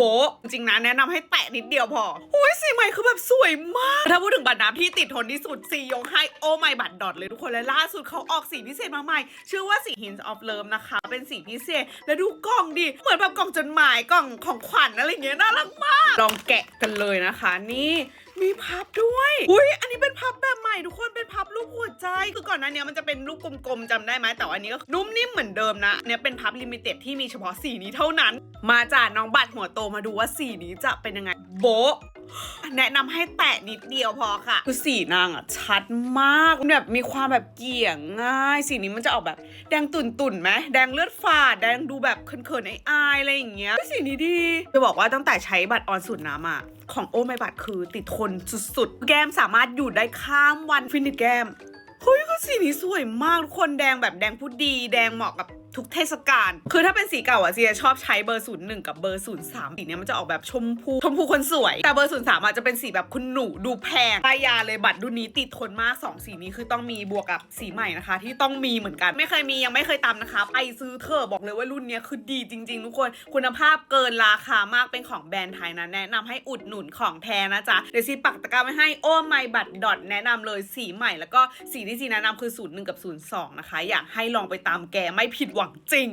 โบะจริงนะแนะนำให้แตะนิดเดียวพออุ้ยสีใหม่คือแบบสวยมาก ถ้าพูดถึงบัตรน้ำที่ติดทนที่สุดสียกให้โอไม่บัตรดอทเลยทุกคนและล่าสุดเขาออกสีพิเศษมาใหม่ ชื่อว่าสี Hints of Love นะคะ เป็นสีพิเศษ แล้วดูกล่องดิ เหมือนแบบกล่องจดหมายกล่องของขวัญอะไรเงี้ยน่ารักมาก ลองแกะกันเลยนะคะ นี่ มีพับด้วย อุ้ยอันนี้เป็นพับแบบใหม่ทุกคน เป็นพับรูปหัวใจ คือก่อนหน้านี้มันจะเป็นรูปกลมๆจำได้ไหม แต่อันนี้ก็นุ่มนิ่มเหมือนเดิมนะ เนี่ยเป็นพับลิมิเต็ดที่มีเฉพาะสีนี้เท่านั้น มาจากน้องบัตรหัวโตมาดูว่าสีนี้จะเป็นยังไง โบะแนะนำให้แตะนิดเดียวพอค่ะ คือสีนางอะชัดมากแบบมีความแบบเกี่ยงง่าย สีนี้มันจะออกแบบแดงตุ่นตุ่นๆไหมแดงเลือดฝาด แดงดูแบบเขินๆอายๆอะไรอย่างเงี้ยสีนี้ดีจะบอกว่าตั้งแต่ใช้บัตรออนสูตรน้ำอะของโอ้ไม่บัตรคือติดทนสุดๆ แก้มสามารถอยู่ได้ข้ามวันฟินิชแก้มเฮ้ยก็สีนี้สวยมากทุกคนแดงแบบแดงผู้ดี แดงเหมาะกับ ทุกเทศกาล คือถ้าเป็นสีเก่าอะเซียชอบใช้เบอร์ศูนย์หนึ่งกับเบอร์ศูนย์สามสีเนี้ยมันจะออกแบบชมพูชมพูคนสวย แต่เบอร์ศูนย์สามอะจะเป็นสีแบบคุณหนูดูแพงปายาเลยบัตรรุ่นนี้ติดทนมากสองสีนี้คือต้องมีบวกกับสีใหม่นะคะ ที่ต้องมีเหมือนกัน ไม่เคยมียังไม่เคยตามนะคะ ไปซื้อเถอะบอกเลยว่ารุ่นเนี้ยคือดีจริง ๆ ทุกคน คุณภาพเกินราคามากเป็นของแบรนด์ไทยนะแนะนำให้อุดหนุนของแท้นะจ๊ะเดี๋ยวซีปักตะกร้าไว้ให้โอ้ไม่บัตรดอทแนะนำเลยสีใหม่ แล้วก็สีที่ซีแนะนำคือ01กับ02นะคะอยากให้ลองไปตามแกไม่ผิดหวังจริง